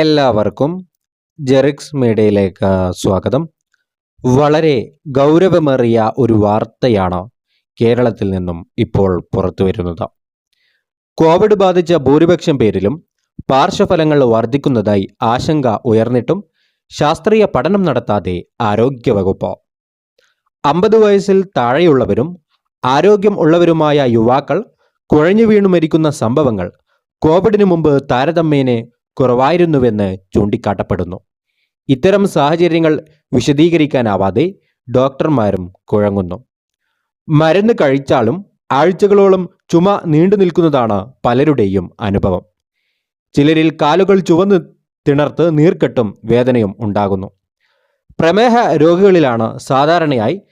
എല്ലാവർക്കും ജെറിക്സ് മീഡിയയിലേക്ക് സ്വാഗതം. വളരെ ഗൗരവമേറിയ ഒരു വാർത്തയാണ് കേരളത്തിൽ നിന്നും ഇപ്പോൾ പുറത്തു വരുന്നത്. കോവിഡ് ബാധിച്ച ഭൂരിപക്ഷം പേരിലും പാർശ്വഫലങ്ങൾ വർദ്ധിക്കുന്നതായി ആശങ്ക ഉയർന്നിട്ടും ശാസ്ത്രീയ പഠനം നടത്താതെ ആരോഗ്യവകുപ്പ്. അമ്പത് വയസ്സിൽ താഴെയുള്ളവരും ആരോഗ്യം ഉള്ളവരുമായ യുവാക്കൾ കുഴഞ്ഞു വീണു മരിക്കുന്ന സംഭവങ്ങൾ കോവിഡിന് മുമ്പ് താരതമ്യേന കുറവായിരുന്നുവെന്ന് ചൂണ്ടിക്കാട്ടപ്പെടുന്നു. ഇത്തരം സാഹചര്യങ്ങൾ വിശദീകരിക്കാനാവാതെ ഡോക്ടർമാരും കുഴങ്ങുന്നു. മരുന്ന് കഴിച്ചാലും ആഴ്ചകളോളം ചുമ നീണ്ടു നിൽക്കുന്നതാണ് പലരുടെയും അനുഭവം. ചിലരിൽ കാലുകൾ ചുവന്ന് തിണർത്ത് നീർക്കെട്ടും വേദനയും ഉണ്ടാകുന്നു. പ്രമേഹ രോഗികളിലാണ് സാധാരണയായി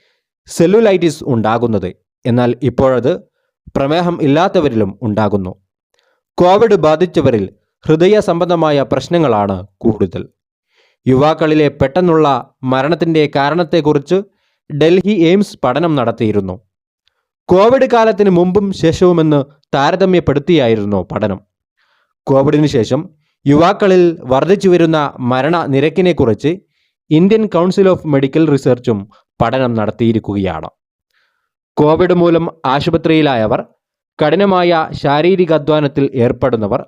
സെല്ലുലൈറ്റിസ് ഉണ്ടാകുന്നത്. എന്നാൽ ഇപ്പോഴത് പ്രമേഹം ഇല്ലാത്തവരിലും ഉണ്ടാകുന്നു. കോവിഡ് ബാധിച്ചവരിൽ ഹൃദയ സംബന്ധമായ പ്രശ്നങ്ങളാണ് കൂടുതൽ. യുവാക്കളിലെ പെട്ടെന്നുള്ള മരണത്തിന്റെ കാരണത്തെക്കുറിച്ച് ഡൽഹി എയിംസ് പഠനം നടത്തിയിരുന്നു. കോവിഡ് കാലത്തിന് മുമ്പും ശേഷവുമെന്ന് താരതമ്യപ്പെടുത്തിയായിരുന്നു പഠനം. കോവിഡിന് ശേഷം യുവാക്കളിൽ വർദ്ധിച്ചു വരുന്ന മരണ നിരക്കിനെക്കുറിച്ച് ഇന്ത്യൻ കൗൺസിൽ ഓഫ് മെഡിക്കൽ റിസർച്ചും പഠനം നടത്തിയിരിക്കുകയാണ്. കോവിഡ് മൂലം ആശുപത്രിയിലായവർ കഠിനമായ ശാരീരിക അധ്വാനത്തിൽ ഏർപ്പെടുന്നവർ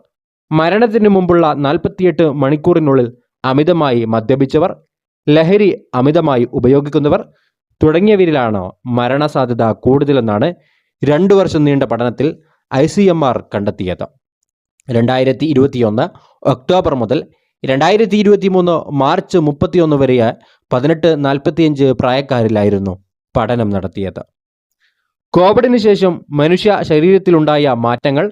മരണത്തിന് മുമ്പുള്ള നാൽപ്പത്തിയെട്ട് മണിക്കൂറിനുള്ളിൽ അമിതമായി മദ്യപിച്ചവർ ലഹരി അമിതമായി ഉപയോഗിക്കുന്നവർ തുടങ്ങിയവരിലാണ് മരണസാധ്യത കൂടുതലെന്നാണ് രണ്ടു വർഷം നീണ്ട പഠനത്തിൽ ഐ സി എം ആർ കണ്ടെത്തിയത്. രണ്ടായിരത്തി ഇരുപത്തിയൊന്ന് ഒക്ടോബർ മുതൽ രണ്ടായിരത്തി ഇരുപത്തി മൂന്ന് മാർച്ച് മുപ്പത്തിയൊന്ന് വരെ പതിനെട്ട് നാൽപ്പത്തിയഞ്ച് പ്രായക്കാരിലായിരുന്നു പഠനം നടത്തിയത്. കോവിഡിന് ശേഷം മനുഷ്യ ശരീരത്തിലുണ്ടായ മാറ്റങ്ങൾ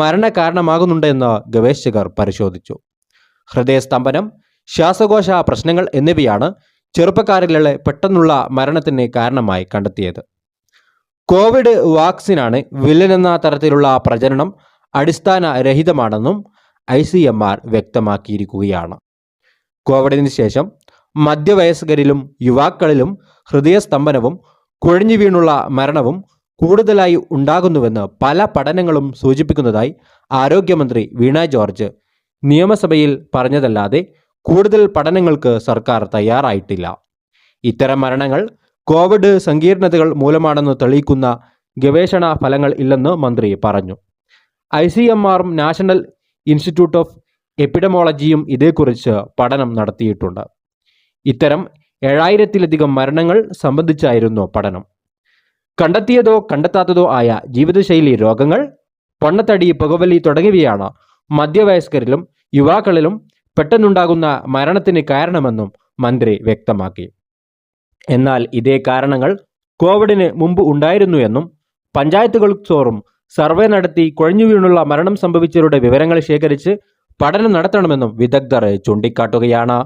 മരണകാരണമാകുന്നുണ്ടെന്ന് ഗവേഷകർ പരിശോധിച്ചു. ഹൃദയസ്തംഭനം ശ്വാസകോശ പ്രശ്നങ്ങൾ എന്നിവയാണ് ചെറുപ്പക്കാരിലെ പെട്ടെന്നുള്ള മരണത്തിന് കാരണമായി കണ്ടെത്തിയത്. കോവിഡ് വാക്സിനാണ് വില്ലനെന്ന തരത്തിലുള്ള പ്രചരണം അടിസ്ഥാന രഹിതമാണെന്നും ഐ സി എം ആർ വ്യക്തമാക്കിയിരിക്കുകയാണ്. കോവിഡിന് ശേഷം മധ്യവയസ്കരിലും യുവാക്കളിലും ഹൃദയസ്തംഭനവും കുഴഞ്ഞു വീണുള്ള മരണവും കൂടുതലായി ഉണ്ടാകുന്നുവെന്ന് പല പഠനങ്ങളും സൂചിപ്പിക്കുന്നതായി ആരോഗ്യമന്ത്രി വീണ ജോർജ് നിയമസഭയിൽ പറഞ്ഞതല്ലാതെ കൂടുതൽ പഠനങ്ങൾക്ക് സർക്കാർ തയ്യാറായിട്ടില്ല. ഇത്തരം മരണങ്ങൾ കോവിഡ് സങ്കീർണതകൾ മൂലമാണെന്ന് തെളിയിക്കുന്ന ഗവേഷണ ഫലങ്ങൾ ഇല്ലെന്ന് മന്ത്രി പറഞ്ഞു. ഐ സി എം ആറും നാഷണൽ ഇൻസ്റ്റിറ്റ്യൂട്ട് ഓഫ് എപ്പിഡമോളജിയും ഇതേക്കുറിച്ച് പഠനം നടത്തിയിട്ടുണ്ട്. ഇത്തരം ഏഴായിരത്തിലധികം മരണങ്ങൾ സംബന്ധിച്ചായിരുന്നു പഠനം. കണ്ടെത്തിയതോ കണ്ടെത്താത്തതോ ആയ ജീവിതശൈലി രോഗങ്ങൾ പൊണ്ണത്തടി പുകവലി തുടങ്ങിയവയാണ് മധ്യവയസ്കരിലും യുവാക്കളിലും പെട്ടെന്നുണ്ടാകുന്ന മരണത്തിന് കാരണമെന്നും മന്ത്രി വ്യക്തമാക്കി. എന്നാൽ ഇതേ കാരണങ്ങൾ കോവിഡിന് മുമ്പ് ഉണ്ടായിരുന്നു എന്നും പഞ്ചായത്തുകൾ തോറും സർവേ നടത്തി കുഴഞ്ഞു വീണുള്ള മരണം സംഭവിച്ചവരുടെ വിവരങ്ങൾ ശേഖരിച്ച് പഠനം നടത്തണമെന്നും വിദഗ്ധർ ചൂണ്ടിക്കാട്ടുകയാണ്.